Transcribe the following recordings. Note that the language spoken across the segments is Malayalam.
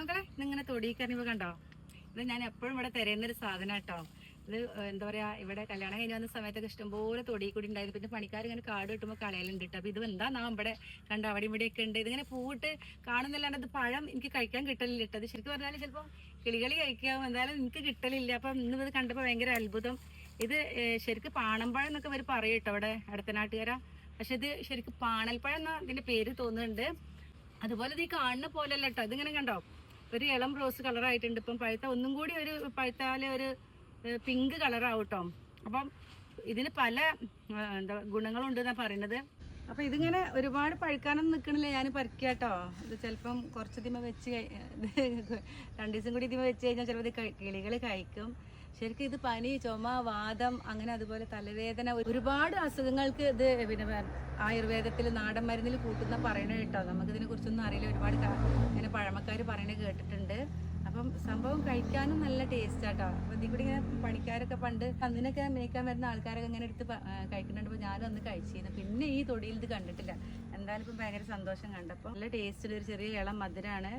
മകളെ നിങ്ങനെ തൊടിക്കറിയുമ്പോ കണ്ടോ? ഇത് ഞാൻ എപ്പോഴും ഇവിടെ തിരയുന്നൊരു സാധനം കേട്ടോ. ഇത് എന്താ പറയാ ഇവിടെ കല്യാണം കഴിഞ്ഞ് വന്ന സമയത്തൊക്കെ ഇഷ്ടംപോലെ തൊടി കൂടി ഉണ്ടായിരുന്നു. പിന്നെ പണിക്കാർ ഇങ്ങനെ കാട് കിട്ടുമ്പോൾ കളയലുണ്ട് കേട്ടോ. അപ്പൊ ഇത് എന്താ നാ ഇവിടെ കണ്ട അവിടെ ഇവിടെ ഒക്കെ ഉണ്ട്. ഇതിങ്ങനെ പൂവിട്ട് കാണുന്നില്ലാണ്ട് ഇത് പഴം എനിക്ക് കഴിക്കാൻ കിട്ടലില്ല കേട്ടോ. അത് ശരിക്കും പറഞ്ഞാൽ ചിലപ്പോൾ കിളികളി കഴിക്കാവും എന്തായാലും എനിക്ക് കിട്ടലില്ല. അപ്പം ഇന്ന് ഇത് കണ്ടപ്പോൾ ഭയങ്കര അത്ഭുതം. ഇത് ശരിക്കും പാണമ്പഴം എന്നൊക്കെ അവർ പറയും കേട്ടോ ഇവിടെ അടുത്ത നാട്ടുകാരാ. പക്ഷെ ഇത് ശരിക്കും പാണൽപ്പഴം എന്നാ ഇതിന്റെ പേര് തോന്നുന്നുണ്ട്. അതുപോലെ ഇത് ഈ കാണുന്ന പോലെയല്ല കേട്ടോ. ഇതിങ്ങനെ കണ്ടോ? ഒരു ഇളം റോസ് കളർ ആയിട്ടുണ്ട്. ഇപ്പം പഴുത്ത ഒന്നും കൂടി ഒരു പഴുത്താലെ ഒരു പിങ്ക് കളറാവും കേട്ടോ അപ്പം ഇതിന് പല എന്താ ഗുണങ്ങളുണ്ട് എന്നാ പറയുന്നത് അപ്പൊ ഇതിങ്ങനെ ഒരുപാട് പഴുക്കാനൊന്നും നിൽക്കണില്ല ഞാൻ പറിക്കുക കേട്ടോ ഇത് ചിലപ്പം കുറച്ച് ദിമ വെച്ച് രണ്ടു ദിവസം കൂടി ദിമ വെച്ച് കഴിഞ്ഞാൽ ചിലപ്പോൾ കിളികൾ കഴിക്കും. ശരിക്കും ഇത് പനി ചുമ വാദം അങ്ങനെ അതുപോലെ തലവേദന ഒരുപാട് അസുഖങ്ങൾക്ക് ഇത് പിന്നെ ആയുർവേദത്തിൽ നാടൻ മരുന്നിൽ കൂട്ടുന്ന പറയണ കേട്ടോ. നമുക്കിതിനെ കുറിച്ചൊന്നും അറിയില്ല. ഒരുപാട് പഴമക്കാർ പറയണത് കേട്ടിട്ടുണ്ട്. അപ്പം സംഭവം കഴിക്കാനും നല്ല ടേസ്റ്റ് ആട്ടോ. അപ്പം ഇതിൽ കൂടി ഇങ്ങനെ പണിക്കാരൊക്കെ പണ്ട് അന്നിനൊക്കെ മേക്കാൻ വരുന്ന ആൾക്കാരൊക്കെ ഇങ്ങനെ എടുത്ത് കഴിക്കുന്നുണ്ട്. അപ്പോൾ ഞാനും അന്ന് കഴിച്ചിരുന്നു. പിന്നെ ഈ തൊടിയിൽ ഇത് കണ്ടിട്ടില്ല. എന്തായാലും ഇപ്പം ഭയങ്കര സന്തോഷം കണ്ടപ്പോൾ നല്ല ടേസ്റ്റിൽ ഒരു ചെറിയ ഇളം മധുരമാണ്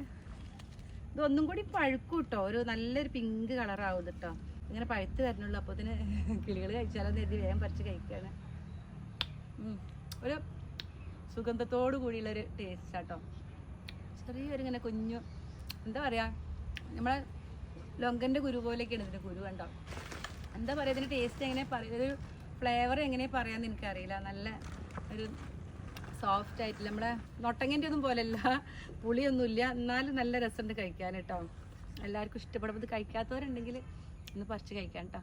ഇത് ഒന്നും കൂടി പഴുക്കും കേട്ടോ ഒരു നല്ലൊരു പിങ്ക് കളറാവും കേട്ടോ ഇങ്ങനെ പഴുത്ത് വരണുള്ളൂ. അപ്പോൾ ഇതിന് കിളികൾ കഴിച്ചാലോ കരുതി വേഗം പറിച്ച് കഴിക്കുകയാണ്. ഒരു സുഗന്ധത്തോടു കൂടിയുള്ളൊരു ടേസ്റ്റ് ആട്ടോ. ചെറിയൊരു ഇങ്ങനെ കുഞ്ഞു എന്താ പറയാ നമ്മളെ ലൊങ്കന്റെ കുരു പോലെയൊക്കെയാണ് ഇതിന്റെ കുരു കണ്ടോ? എന്താ പറയുക ഇതിന്റെ ടേസ്റ്റ് എങ്ങനെ പറയുക ഒരു ഫ്ലേവർ എങ്ങനെ പറയാമെന്ന് എനിക്കറിയില്ല. നല്ല ഒരു സോഫ്റ്റ് ആയിട്ടില്ല നമ്മളെ നൊട്ടങ്ങന്റെ ഒന്നും പോലെയല്ല പുളിയൊന്നുമില്ല. എന്നാലും നല്ല രസമുണ്ട് കഴിക്കാൻ കേട്ടോ. എല്ലാവർക്കും ഇഷ്ടപ്പെടുമ്പോൾ ഇത് കഴിക്കാത്തവരുണ്ടെങ്കിൽ ഒന്ന് പറിച്ച് കഴിക്കാം കേട്ടോ.